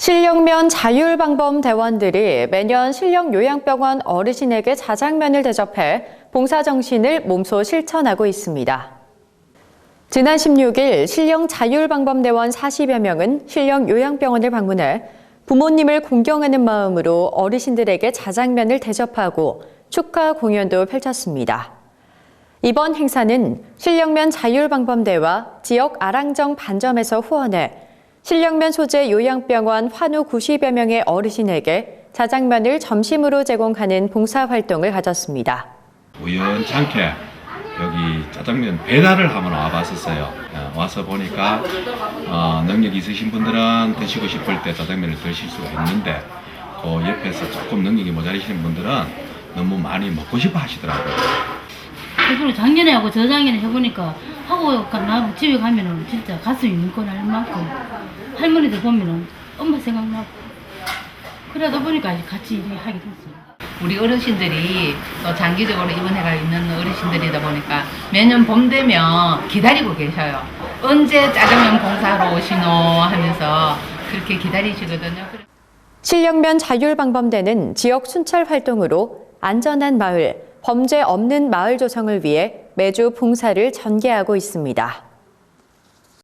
실력면 자율방범 대원들이 매년 실력 요양병원 어르신에게 자장면을 대접해 봉사정신을 몸소 실천하고 있습니다. 지난 16일 실령 자율방범대원 40여 명은 실령 요양병원을 방문해 부모님을 공경하는 마음으로 어르신들에게 자장면을 대접하고 축하 공연도 펼쳤습니다. 이번 행사는 실령면 자율방범대와 지역 아랑정 반점에서 후원해 실령면 소재 요양병원 환우 90여 명의 어르신에게 자장면을 점심으로 제공하는 봉사활동을 가졌습니다. 우연찮게 여기 짜장면 배달을 한번 와봤었어요. 어, 와서 보니까 어, 능력 있으신 분들은 드시고 싶을 때 짜장면을 드실 수가 있는데 그 옆에서 조금 능력이 모자라시는 분들은 너무 많이 먹고 싶어 하시더라고요. 그리고 작년에 하고 저작년에 해보니까 하고 가- 나 집에 가면은 진짜 가슴이 뭉클할 만큼 할머니들 보면은 엄마 생각나고 그러다 보니까 같이 일하게 됐어요. 우리 어르신들이 또 장기적으로 입원해가 있는 어르신들이다 보니까 매년 봄 되면 기다리고 계셔요. 언제 짜장면 봉사로 오시노 하면서 그렇게 기다리시거든요. 실령면 자율방범대는 지역 순찰 활동으로 안전한 마을, 범죄 없는 마을 조성을 위해 매주 봉사를 전개하고 있습니다.